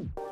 you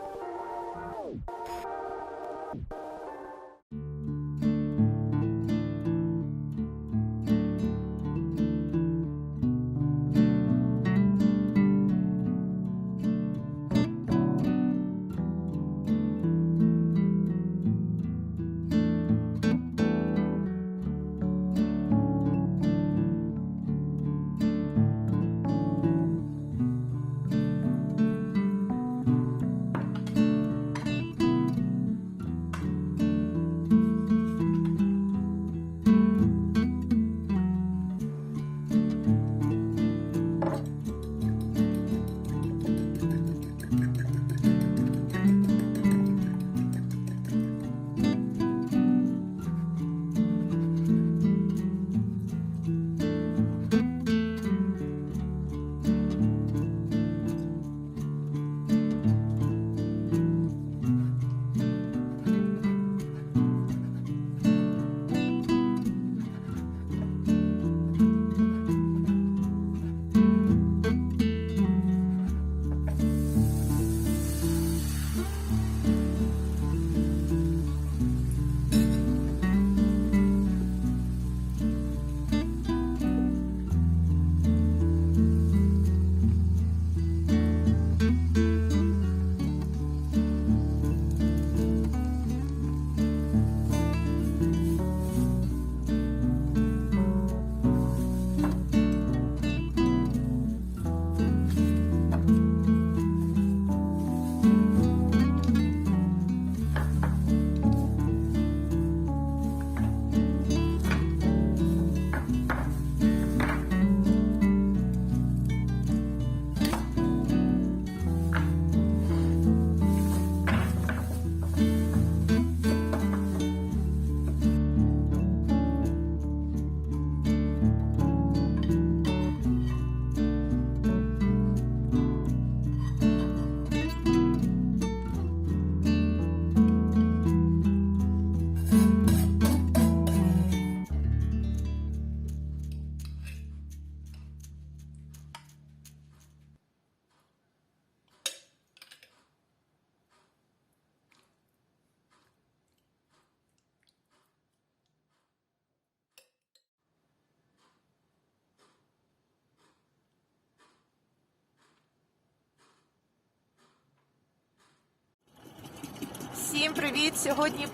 Всім привіт! Сьогодні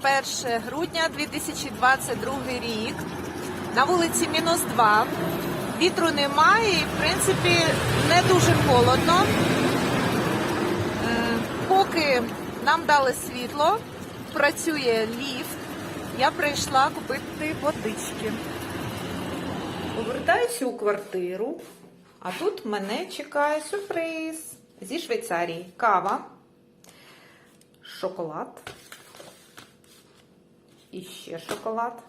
1 грудня 2022 рік. На вулиці мінус 2. Вітру немає і, в принципі, не дуже холодно. Е, Поки нам дали світло, працює ліфт, я прийшла купити водички. Повертаюся у квартиру, а тут мене чекає сюрприз зі Швейцарії. Кава шоколад. І шоколад.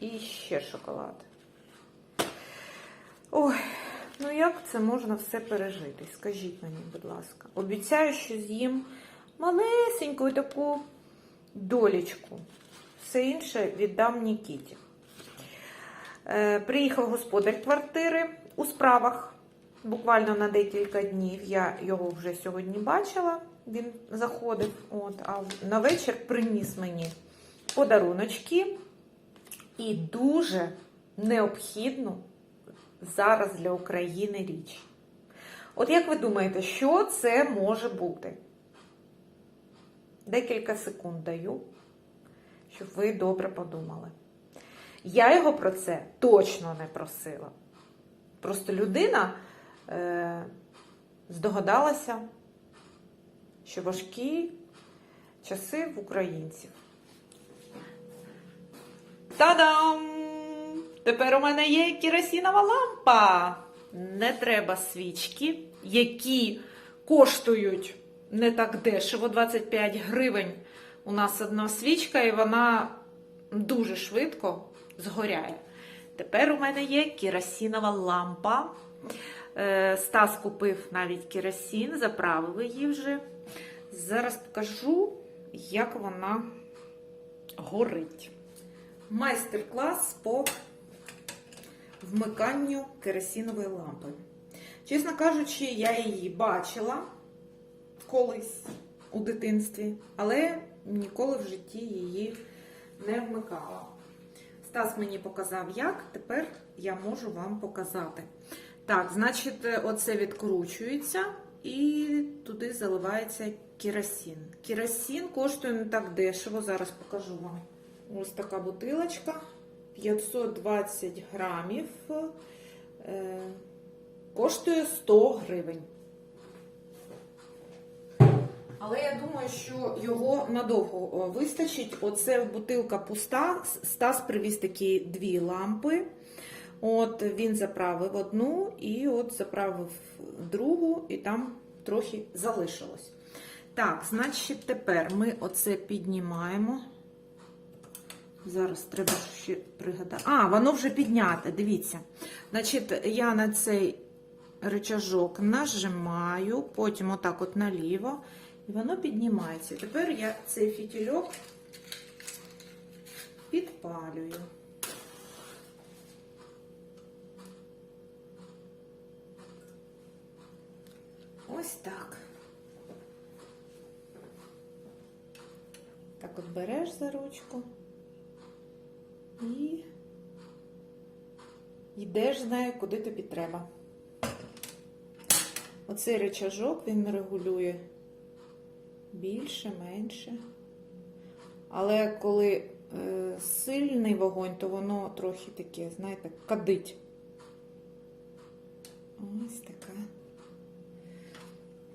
І ще шоколад. Ой, ну як це можна все пережити? Скажіть мені, будь ласка. Обіцяю, що з'їм малесеньку таку долічку. Все інше віддам Нікіті. Е, приїхав господар квартири у справах буквально на декілька днів. Я його вже сьогодні бачила. Він заходив, от, а на вечір приніс мені подаруночки і дуже необхідну зараз для України річ. От як ви думаєте, що це може бути? Декілька секунд даю, щоб ви добре подумали. Я його про це точно не просила. Просто людина е, здогадалася, що важкі часи в українців. Та-дам! Тепер у мене є керосинова лампа. Не треба свічки, які коштують не так дешево, 25 гривень. У нас одна свічка, і вона дуже швидко згоряє. Тепер у мене є керосинова лампа. Е, Стас купив навіть керосин, заправив її вже. Зараз покажу, як вона горить. Майстер-клас по вмиканню керосинової лампи. Чесно кажучи, я її бачила, колись у дитинстві, але ніколи в житті її не вмикала. Стас мені показав, як, тепер я можу вам показати. Так, значить, оце відкручується і туди заливається керосин. Керосин коштує не так дешево, зараз покажу вам. Ось така бутилочка 520 грамів. Е, коштує 100 гривень. Але я думаю, що його надовго вистачить. Оце бутилка пуста. Стас привіз такі дві лампи. От він заправив одну і от заправив другу, і там трохи залишилось. Так, значить, тепер ми оце піднімаємо. Зараз треба ще пригадати. А, воно вже підняте, дивіться. Значить, я на цей рычажок нажимаю, потім отак от наліво, і воно піднімається. Тепер я цей фітільок підпалюю. Ось так. Так от береш за ручку і йдеш, знає, куди тобі треба. Оцей речажок він регулює більше, менше. Але коли е, сильний вогонь, то воно трохи таке, знаєте, кадить. Ось така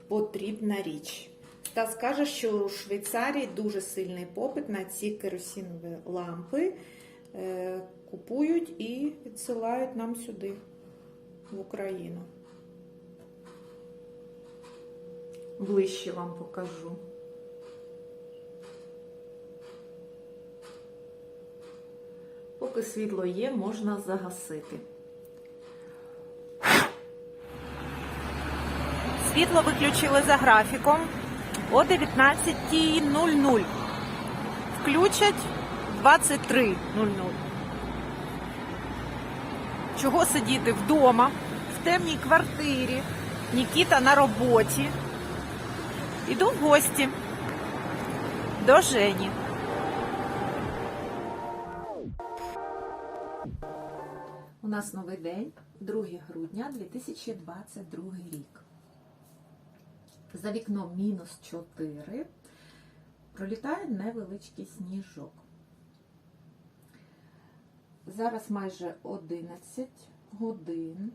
потрібна річ. Та скаже, що у Швейцарії дуже сильний попит на ці керосинові лампи. Е, купують і відсилають нам сюди, в Україну. Ближче вам покажу. Поки світло є, можна загасити. Світло виключили за графіком о 19.00. Включать 23.00. Чого сидіти вдома, в темній квартирі, Нікіта на роботі. Іду в гості до Жені. У нас новий день, 2 грудня 2022 рік. За вікном мінус 4. Пролітає невеличкий сніжок. Зараз майже 11 годин.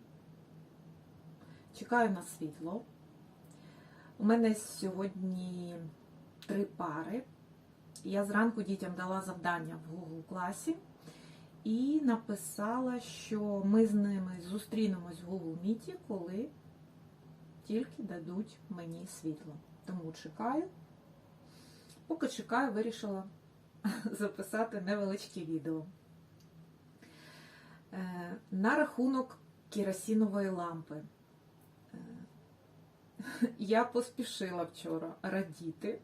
Чекаю на світло. У мене сьогодні три пари. Я зранку дітям дала завдання в Google класі і написала, що ми з ними зустрінемось в Google Meet, коли тільки дадуть мені світло. Тому чекаю. Поки чекаю, вирішила записати невеличке відео. Е, На рахунок керосинової лампи. Е, Я поспішила вчора радіти.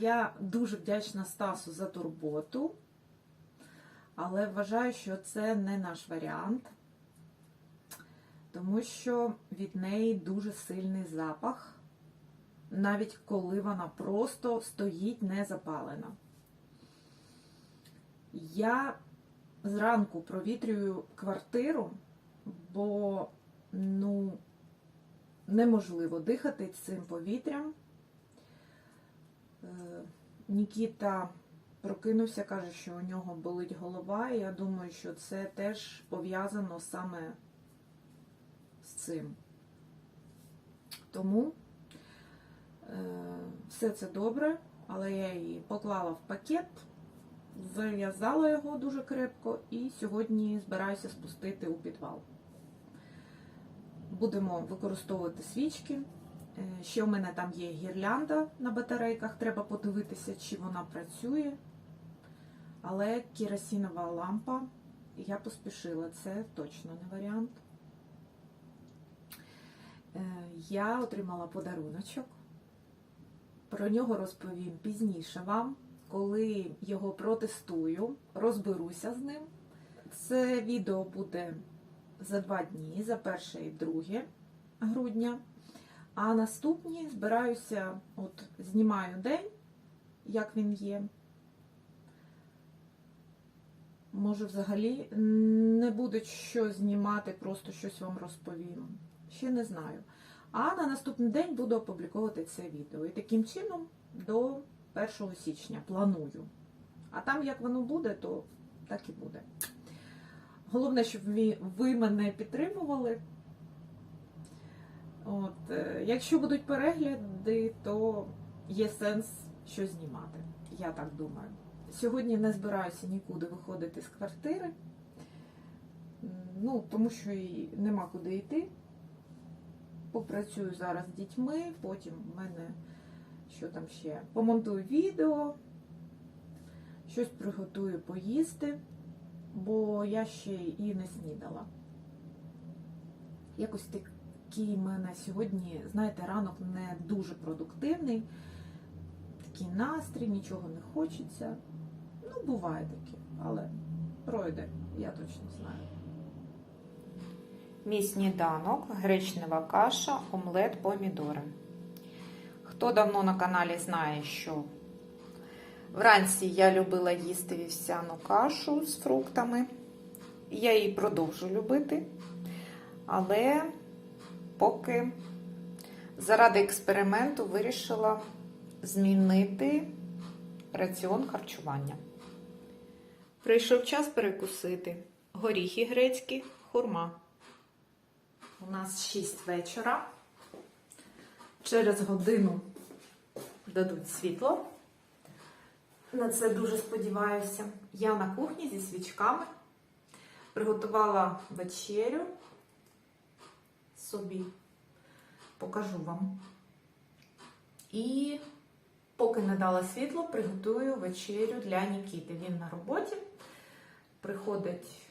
Я дуже вдячна Стасу за турботу, але вважаю, що це не наш варіант, тому що від неї дуже сильний запах, навіть коли вона просто стоїть не запалена. Я зранку провітрюю квартиру, бо, ну, неможливо дихати цим повітрям. Е, Нікіта прокинувся, каже, що у нього болить голова, і я думаю, що це теж пов'язано саме цим. Тому е, все це добре, але я її поклала в пакет, зав'язала його дуже крепко і сьогодні збираюся спустити у підвал. Будемо використовувати свічки. Е, Ще в мене там є гірлянда на батарейках, треба подивитися, чи вона працює. Але керосинова лампа, я поспішила, це точно не варіант. Е, Я отримала подаруночок. Про нього розповім пізніше вам, коли його протестую, розберуся з ним. Це відео буде за два дні, за 1 і 2 грудня. А наступні збираюся, от знімаю день, як він є. Може, взагалі не буде що знімати, просто щось вам розповім. Ще не знаю. А на наступний день буду опубліковувати це відео. І таким чином до 1 січня планую. А там, як воно буде, то так і буде. Головне, щоб ви, мене підтримували. От, е, якщо будуть перегляди, то є сенс щось знімати. Я так думаю. Сьогодні не збираюся нікуди виходити з квартири, ну, тому що і нема куди йти. Попрацюю зараз з дітьми, потім в мене що там ще? Помонтую відео, щось приготую поїсти, бо я ще і не снідала. Якось такий в мене сьогодні, знаєте, ранок не дуже продуктивний, такий настрій, нічого не хочеться. Ну, буває таке, але пройде, я точно знаю. Мій сніданок, гречнева каша, омлет, помідори. Хто давно на каналі знає, що вранці я любила їсти вівсяну кашу з фруктами. Я її продовжу любити, але поки заради експерименту вирішила змінити раціон харчування. Прийшов час перекусити горіхи грецькі, хурма. У нас 6 вечора. Через годину дадуть світло. На це дуже сподіваюся. Я на кухні зі свічками приготувала вечерю собі. Покажу вам. І поки не дала світло, приготую вечерю для Нікіти. Він на роботі. Приходить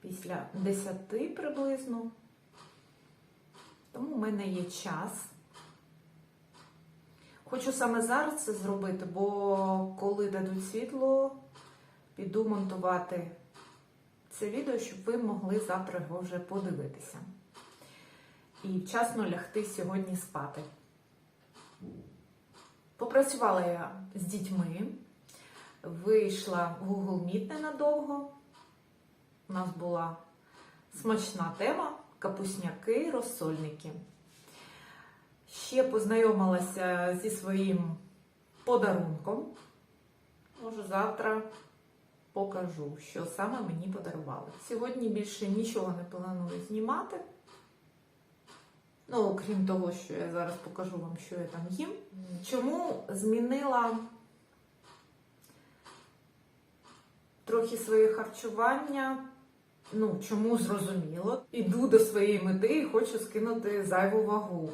після 10 приблизно. Тому в мене є час. Хочу саме зараз це зробити, бо коли дадуть світло, піду монтувати це відео, щоб ви могли завтра його вже подивитися. І вчасно лягти сьогодні спати. Попрацювала я з дітьми, вийшла в Google Meet ненадовго. У нас була смачна тема капусняки, розсольники. Ще познайомилася зі своїм подарунком. Може, завтра покажу, що саме мені подарували. Сьогодні більше нічого не планую знімати. Ну, окрім того, що я зараз покажу вам, що я там їм. Чому змінила трохи своє харчування? Ну, чому зрозуміло? Іду до своєї мети і хочу скинути зайву вагу.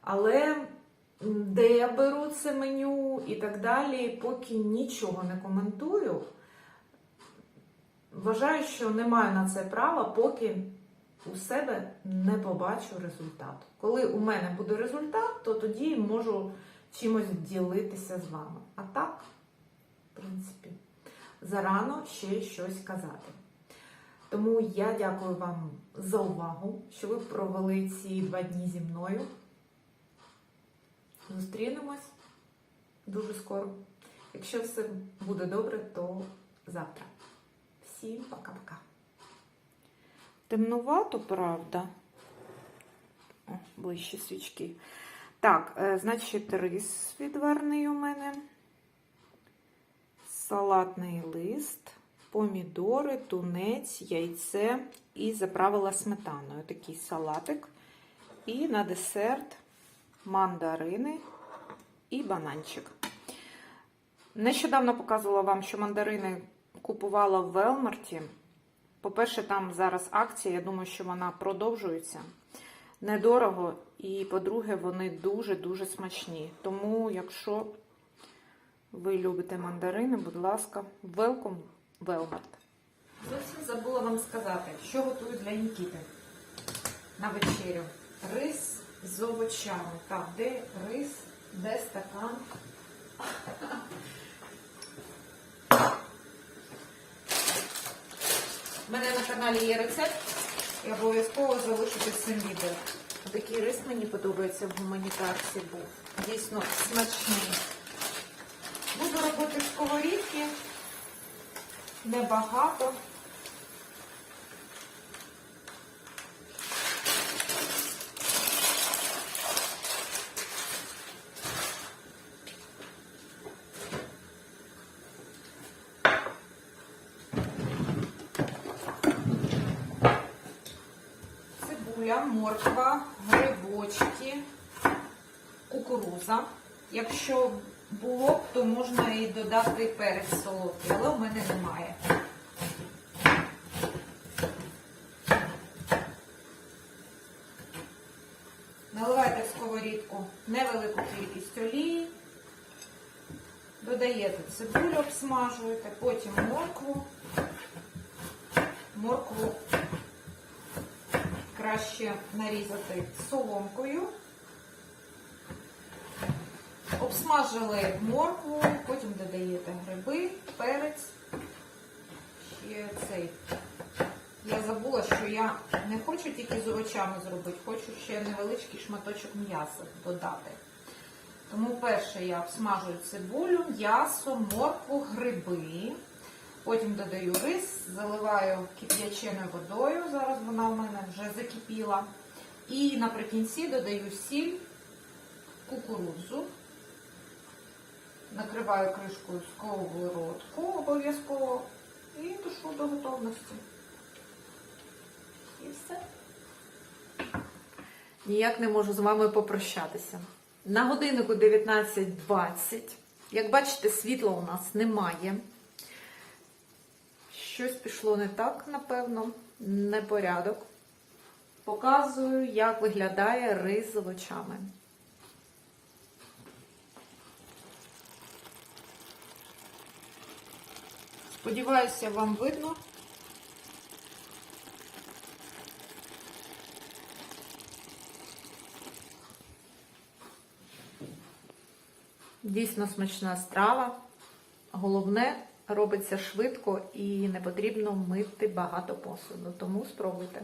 Але де я беру це меню і так далі, поки нічого не коментую. Вважаю, що не маю на це права, поки у себе не побачу результат. Коли у мене буде результат, то тоді можу чимось ділитися з вами. А так, в принципі, зарано ще щось казати. Тому я дякую вам за увагу, що ви провели ці два дні зі мною. Зустрінемось дуже скоро. Якщо все буде добре, то завтра. Всім пока-пока. Темнувато, правда. О, ближче свічки. Так, е, значить, рис відварний у мене. Салатний лист, помідори, тунець, яйце і заправила сметаною. Такий салатик. І на десерт мандарини і бананчик. Нещодавно показувала вам, що мандарини купувала в Велмарті. По-перше, там зараз акція, я думаю, що вона продовжується. Недорого, і, по-друге, вони дуже-дуже смачні. Тому, якщо ви любите мандарини, будь ласка, welcome Велмарт. Зовсім забула вам сказати, що готую для Нікіти на вечерю. Рис з овочами. Так, де рис, де стакан? У мене на каналі є рецепт, і обов'язково залишу під цим відео. Такий рис мені подобається в гуманітарці був. Дійсно смачний. Буду робити сковорідки. Небагато. Цибуля, морква, грибочки, кукуруза. Якщо було б, то можна і додати перець солодкий, але у мене немає. Наливайте в сковорідку невелику кількість олії, додаєте цибулю, обсмажуєте, потім моркву. Моркву краще нарізати соломкою. Обсмажили моркву, потім додаєте гриби, перець. Ще цей. Я забула, що я не хочу тільки з овочами зробити, хочу ще невеличкий шматочок м'яса додати. Тому перше я обсмажую цибулю, м'ясо, моркву, гриби. Потім додаю рис, заливаю кип'яченою водою. Зараз вона у мене вже закипіла. І наприкінці додаю сіль, кукурудзу. Накриваю кришкою сковородку обов'язково і душу до готовності. І все. Ніяк не можу з вами попрощатися. На годиннику 19.20. Як бачите, світла у нас немає. Щось пішло не так, напевно, непорядок. Показую, як виглядає рис з овочами. Сподіваюся, вам видно. Дійсно смачна страва. Головне, робиться швидко і не потрібно мити багато посуду. Тому спробуйте.